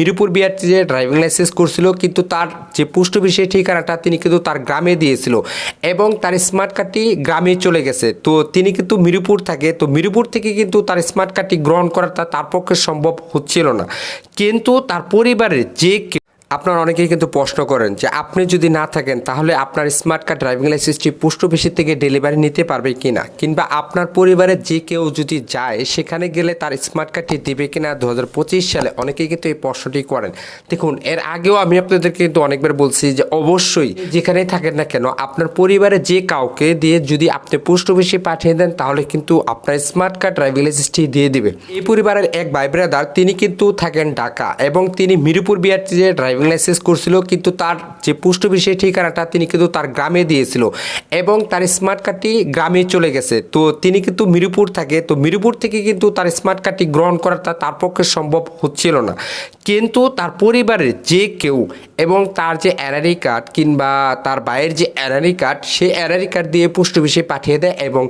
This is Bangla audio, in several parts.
মিরপুর বিআরটি যে ড্রাইভিং লাইসেন্স করছিল, কিন্তু তার যে পুষ্ট অফিসের ঠিকানাটা তিনি কিন্তু তার গ্রামে দিয়েছিল এবং তার স্মার্ট কার্ডটি গ্রামে চলে গেছে। তো তিনি কিন্তু মিরপুর থাকে, তো মিরপুর থেকে কিন্তু তার স্মার্ট কার্ডটি গ্রহণ করাটা তার পক্ষে সম্ভব হচ্ছিল না। কিন্তু তার পরিবারের যে আপনারা অনেকেই কিন্তু প্রশ্ন করেন যে আপনি যদি না থাকেন, তাহলে আপনার স্মার্ট কার্ড ড্রাইভিং লাইসেন্সটি পোস্ট অফিসের থেকে ডেলিভারি নিতে পারবে কি না কিংবা আপনার পরিবারের যে কেউ যদি যায়, সেখানে গেলে তার স্মার্ট কার্ডটি দেবে কি না দু হাজার পঁচিশ সালে? অনেকেই কিন্তু এই প্রশ্নটি করেন। দেখুন, এর আগেও আমি আপনাদেরকে কিন্তু অনেকবার বলছি যে অবশ্যই যেখানেই থাকেন না কেন, আপনার পরিবারে যে কাউকে দিয়ে যদি আপনি পোস্ট অফিসে পাঠিয়ে দেন, তাহলে কিন্তু আপনার স্মার্ট কার্ড ড্রাইভিং লাইসেন্সটি দিয়ে দেবে। এই পরিবারের এক ভাই ব্রাদার তিনি কিন্তু থাকেন ঢাকা এবং তিনি মিরপুর বিআরটি যে ড্রাইভিং লাইসেন্স করছিল, কিন্তু তার যে পোস্ট অফিসের ঠিকানাটা তিনি কিন্তু তার গ্রামে দিয়েছিল এবং তার স্মার্ট কার্ডটি গ্রামে চলে গেছে। তো তিনি কিন্তু মিরপুর থাকে, তো মিরপুর থেকে কিন্তু তার স্মার্ট কার্ডটি গ্রহণ করাটা তার পক্ষে সম্ভব হচ্ছিল না। কিন্তু তার পরিবারের যে কেউ এবং তার যে এনআরই কার্ড কিংবা তার ভাইয়ের যে এনআরই কার্ড, সেই এনআরই কার্ড দিয়ে পোস্ট অফিসে পাঠিয়ে দেয় এবং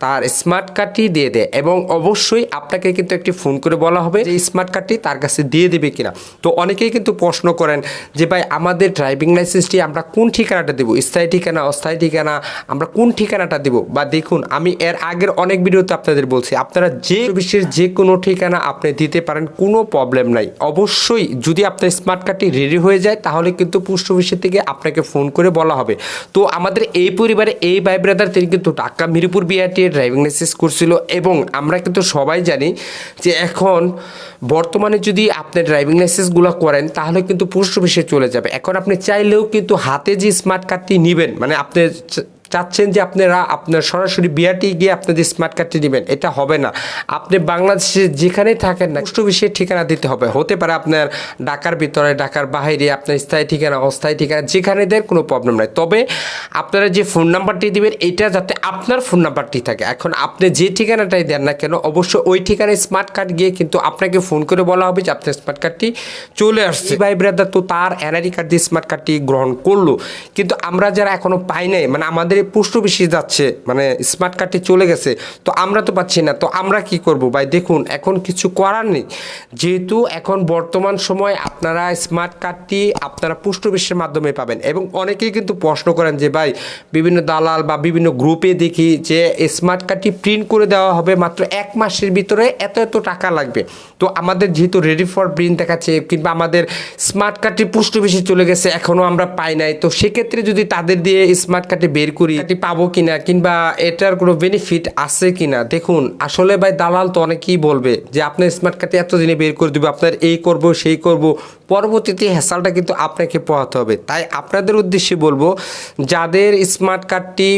তার স্মার্ট কার্ডটি দিয়ে দেয়। এবং অবশ্যই আপনাকে কিন্তু একটি ফোন করে বলা হবে যে স্মার্ট কার্ডটি তার কাছে দিয়ে দেবে কিনা। তো অনেকেই কিন্তু প্রশ্ন করেন যে, ভাই, আমাদের ড্রাইভিং লাইসেন্সটি আমরা কোন ঠিকানাটা দেবো? স্থায়ী ঠিকানা, অস্থায়ী ঠিকানা? আমরা কোন ঠিকানাটা দেব? বা দেখুন, আমি এর আগের অনেক ভিডিওতে আপনাদের বলছি, আপনারা যে বিশ্বের যে কোনো ঠিকানা আপনি দিতে পারেন, কোনো প্রবলেম নাই। অবশ্যই যদি আপনার স্মার্ট কার্ডটি রেডি হয়ে যায় তাহলে কিন্তু পোস্ট অফিসের থেকে আপনাকে ফোন করে বলা হবে। তো আমাদের এই পরিবারে এই ভাই ব্রাদার তিনি কিন্তু Dhaka Mirpur BRT driving licence করছিল এবং আমরা কিন্তু সবাই জানি যে এখন বর্তমানে যদি আপনি ড্রাইভিং লাইসেন্সগুলো করেন তাহলে কিন্তু পোস্ট অফিসে চলে যাবে। এখন আপনি চাইলেও কিন্তু হাতে যে স্মার্ট কার্ডটি নেবেন মানে আপনি চাচ্ছেন যে আপনারা আপনার সরাসরি বিআরটি গিয়ে আপনাদের স্মার্ট কার্ডটি নেবেন। এটা হবে না। আপনি বাংলাদেশে যেখানেই থাকেন না, পোস্ট অফিসের ঠিকানা দিতে হবে। হতে পারে আপনার ঢাকার ভিতরে, ঢাকার বাইরে আপনার স্থায়ী ঠিকানা, অস্থায়ী ঠিকানা, যেখানে দেন কোনো প্রবলেম নাই। তবে আপনারা যে ফোন নাম্বারটি দিবেন, এটা যাতে আপনার ফোন নাম্বারটি থাকে। এখন আপনি যে ঠিকানাটাই দেন না কেন অবশ্য ওই ঠিকানায় স্মার্ট কার্ড গিয়ে কিন্তু আপনাকে ফোন করে বলা হবে যে আপনার স্মার্ট কার্ডটি চলে আসছে। ভাই ব্রাদার, তো তার এনআরই কার্ড দিয়ে স্মার্ট কার্ডটি গ্রহণ করল। কিন্তু আমরা যারা এখনও পাই নাই মানে আমাদের পোস্ট অফিসে যাচ্ছে মানে স্মার্ট কার্ডটি চলে গেছে, তো আমরা তো পাচ্ছি না, তো আমরা কি করব? ভাই, দেখুন, এখন কিছু করার নেই। যেহেতু এখন বর্তমান সময় আপনারা স্মার্ট কার্ডটি আপনারা অফিসের মাধ্যমে পাবেন এবং অনেকেই কিন্তু প্রশ্ন করেন যে, ভাই, বিভিন্ন দালাল বা বিভিন্ন গ্রুপে দেখি যে স্মার্ট কার্ডটি প্রিন্ট করে দেওয়া হবে মাত্র এক মাসের ভিতরে এত এত টাকা লাগবে। তো আমাদের যেহেতু রেডি ফর প্রিন্ট দেখাচ্ছে, কিংবা আমাদের স্মার্ট কার্ডটি অফিসে চলে গেছে এখনও আমরা পাই নাই, তো সেক্ষেত্রে যদি তাদের দিয়ে স্মার্ট কার্ডটি বের করি কার্ডটি পাবো কিনা, কিংবা এটার কোনো বেনিফিট আছে কিনা? দেখুন, আসলে ভাই দালাল তো অনেকেই বলবে যে আপনার স্মার্ট কার্ডটি এত দিনে বের করে দেবে, আপনার এই করব, সেই করব। পরবর্তীতে হেসালটা কিন্তু আপনাকে পোহাতে হবে। তাই আপনাদের উদ্দেশ্যে বলব, যাদের স্মার্ট কার্ডটি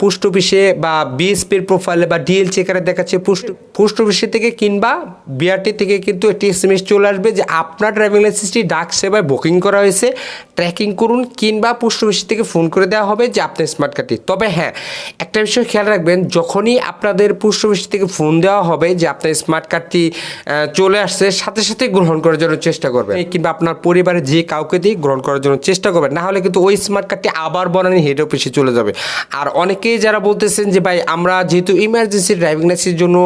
পোস্ট অফিসে বা বিএসপির প্রোফাইলে বা ডিএল চেকারে দেখাচ্ছে পোস্ট পোস্ট অফিসে থেকে কিংবা বিআরটি থেকে কিন্তু একটি এসএমএস চলে আসবে যে আপনার ড্রাইভিং লাইসেন্সটি ডাক সেবায় বুকিং করা হয়েছে। ট্র্যাকিং করুন কিংবা পোস্ট অফিস থেকে ফোন করে দেওয়া হবে যে আপনার স্মার্ট কার্ডটি তবে হ্যাঁ একটা বিষয় খেয়াল রাখবেন, যখনই আপনাদের পোস্ট অফিস থেকে ফোন দেওয়া হবে যে আপনার স্মার্ট কার্ডটি চলে আসছে, সাথে সাথে গ্রহণ করার জন্য চেষ্টা করবেন। কিংবা আপনার পরিবারের যে কাউকে দিয়ে গ্রহণ করার জন্য চেষ্টা করবেন। না হলে কিন্তু ওই স্মার্ট কার্ডটি আবার বনানি হেড অফিসে চলে যাবে। আর অনেকেই যারা বলতেছেন যে, ভাই, আমরা যেহেতু ইমার্জেন্সি ড্রাইভিং লাইসেন্সের জন্য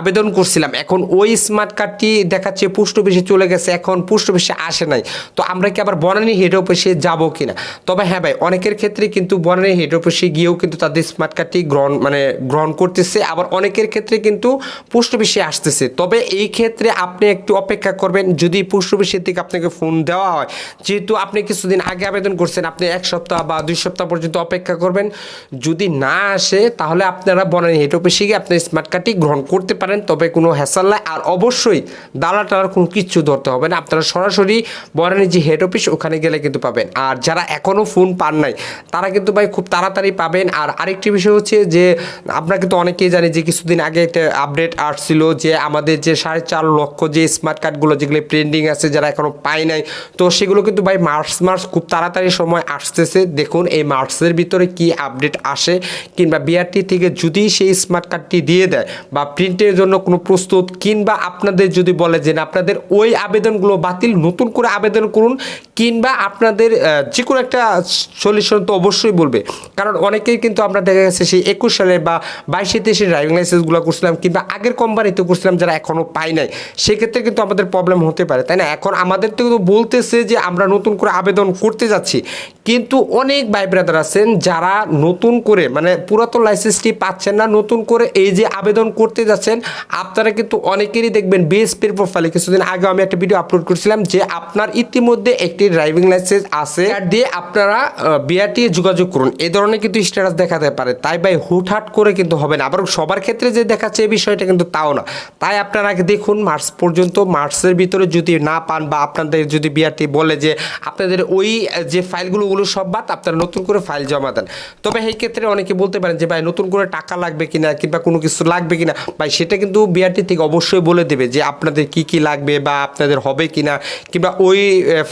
আবেদন করছিলাম, এখন ওই স্মার্ট কার্ডটি দেখাচ্ছে পোস্ট অফিসে চলে গেছে, এখন পোস্ট অফিসে আসে নাই। তো আমরা কি আবার বনানী হেড অফিসে যাব কি না তবে হ্যাঁ ভাই, অনেকের ক্ষেত্রে কিন্তু বনানী হেড অফিসে গিয়েও কিন্তু তাদের স্মার্ট কার্ডটি গ্রহণ মানে গ্রহণ করতেছে, আবার অনেকের ক্ষেত্রে কিন্তু পোস্ট অফিসে আসতেছে। তবে এই ক্ষেত্রে আপনি একটু অপেক্ষা করবেন, যদি পোস্ট অফিসের থেকে আপনাকে ফোন দেওয়া হয়, যেহেতু আপনি কিছুদিন আগে আবেদন করছেন, আপনি এক সপ্তাহ বা দুই সপ্তাহ পর্যন্ত অপেক্ষা করবেন। যদি না আসে, তাহলে আপনারা বনানী হেড অফিসে গিয়ে আপনার স্মার্ট কার্ডটি গ্রহণ করতে পারেন। তবে কোনো হ্যাসাল নাই। আর অবশ্যই দালা টালার কোনো কিচ্ছু ধরতে হবে না। আপনারা সরাসরি বনানী যে হেড অফিস ওখানে গেলে কিন্তু পাবেন। আর যারা এখনও ফোন পান নাই, তারা কিন্তু ভাই খুব তাড়াতাড়ি পাবেন। আর আরেকটি বিষয় হচ্ছে যে, আমরা কিন্তু অনেকেই জানি যে কিছুদিন আগে একটা আপডেট আসছিল যে, আমাদের যে সাড়ে চার লক্ষ যে স্মার্ট কার্ডগুলো যেগুলো পেন্ডিং আছে, যারা এখনও পায় নাই, তো সেগুলো কিন্তু ভাই মার্চ মার্চ খুব তাড়াতাড়ি সময় আসতেছে। দেখুন এই মার্চের ভিতরে কি আপডেট আসে কিংবা বিআরটি থেকে যদি সেই স্মার্ট কার্ডটি দিয়ে দেয় বা প্রিন্টের জন্য কোনো প্রস্তুত কিংবা আপনাদের যদি বলে যে আপনাদের ওই আবেদনগুলো বাতিল, নতুন করে আবেদন করুন কিংবা আপনাদের যে কোনো একটা সলিউশন তো অবশ্যই বলবে। কারণ অনেকেই কিন্তু আমরা দেখা গেছে সেই একুশ সালে বা বাইশে তেইশে ড্রাইভিং লাইসেন্সগুলো করছিলাম কিংবা আগের কোম্পানিতে করছিলাম যারা এখনও পাই নাই। সেক্ষেত্রে কিন্তু আমাদের প্রবলেম হতে পারে, তাই না? এখন আমাদের তো কিন্তু বলতেছে যে আমরা নতুন করে আবেদন করতে যাচ্ছি। কিন্তু অনেক ভাই ব্রাদার আছেন যারা নতুন করে মানে পুরাতন লাইসেন্সটি পাচ্ছেন না, নতুন করে এই যে আবেদন করতে যাচ্ছেন, আপনারা কিন্তু অনেকেরই দেখবেন বিএসপির প্রোফাইলে কিছুদিন আগে আমি একটা ভিডিও আপলোড করছিলাম যে আপনার ইতিমধ্যে একটি ড্রাইভিং লাইসেন্স আছে দিয়ে আপনারা বিআরটি যোগাযোগ করুন। এ ধরনের কিন্তু স্ট্যাটাস দেখাতে পারে। তাই ভাই, হুটহাট করে কিন্তু হবে না। আবার সবার ক্ষেত্রে যে দেখাচ্ছে এই বিষয়টা কিন্তু তাও না। তাই আপনারা আগে দেখুন, মার্চ পর্যন্ত, মার্চের ভিতরে যদি না পান বা আপনাদের যদি বিআরটি বলে যে আপনাদের ওই যে ফাইলগুলো ওগুলো সব বাদ, আপনারা নতুন করে ফাইল জমা দেন। তবে ক্ষেত্রে অনেকে বলতে পারেন যে, ভাই, নতুন করে টাকা লাগবে কিনা কিংবা কোনো কিছু লাগবে কিনা? ভাই, সেটা কিন্তু বিআরটি থেকে অবশ্যই বলে দেবে যে, আপনাদের কি কি লাগবে বা আপনাদের হবে কিনা কিংবা ওই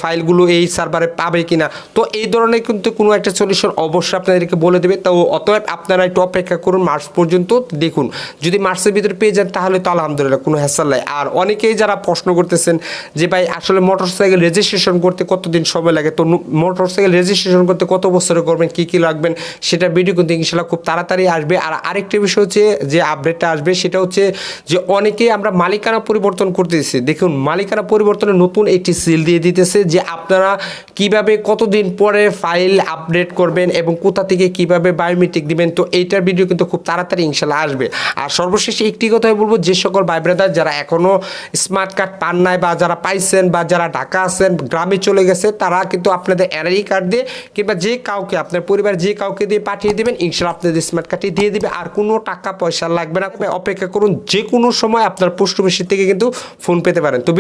ফাইলগুলো এই সার্ভারে পাবে কিনা? তো এই ধরনের কিন্তু কোনো একটা সলিউশন অবশ্যই আপনাদেরকে বলে দেবে। তো অতএব আপনারা একটু অপেক্ষা করুন, মার্চ পর্যন্ত দেখুন। যদি মার্চের ভিতরে পেয়ে যান, তাহলে তো আলহামদুলিল্লাহ কোনো হ্যাসাল নাই। আর অনেকেই যারা প্রশ্ন করতেছেন যে, ভাই, আসলে মোটরসাইকেল রেজিস্ট্রেশন করতে কতদিন সময় লাগে? তো মোটরসাইকেল রেজিস্ট্রেশন করতে কত বছরে করবেন কী কী লাগবেন? সেটা ভিডিও কিন্তু ইনশাল্লাহ খুব তাড়াতাড়ি আসবে। আর আরেকটা বিষয় হচ্ছে যে আপডেটটা আসবে, সেটা হচ্ছে যে অনেকেই আমরা মালিকানা পরিবর্তন করতেছি। দেখুন, মালিকানা পরিবর্তনে নতুন একটি সিল দিয়ে দিতেছে যে আপনারা কীভাবে কতদিন পরে ফাইল আপডেট করবেন এবং কোথা থেকে কীভাবে বায়োমেট্রিক দিবেন। তো এইটার ভিডিও কিন্তু খুব তাড়াতাড়ি ইনশাল্লাহ আসবে। আর সর্বশেষে একটি কথাই বলব, যে সকল ভাই ব্রাদার যারা এখনও স্মার্ট কার্ড পান নাই বা যারা পাইছেন বা যারা ঢাকা আছেন, গ্রামে চলে গেছে, তারা কিন্তু আপনাদের এনআরই কার্ড দিয়ে কিংবা যে কাউকে, আপনার পরিবার যে কাউকে দিয়ে পাঠিয়ে দেবেন ইনশাল আপনাদের স্মার্ট কার্ডটি দিয়ে দেবে। আর কোনো টাকা পয়সা লাগবে না অপেক্ষা করুন যে কোনো সময় আপনার পোস্ট অফিস থেকে কিন্তু ফোন পেতে পারেন। তো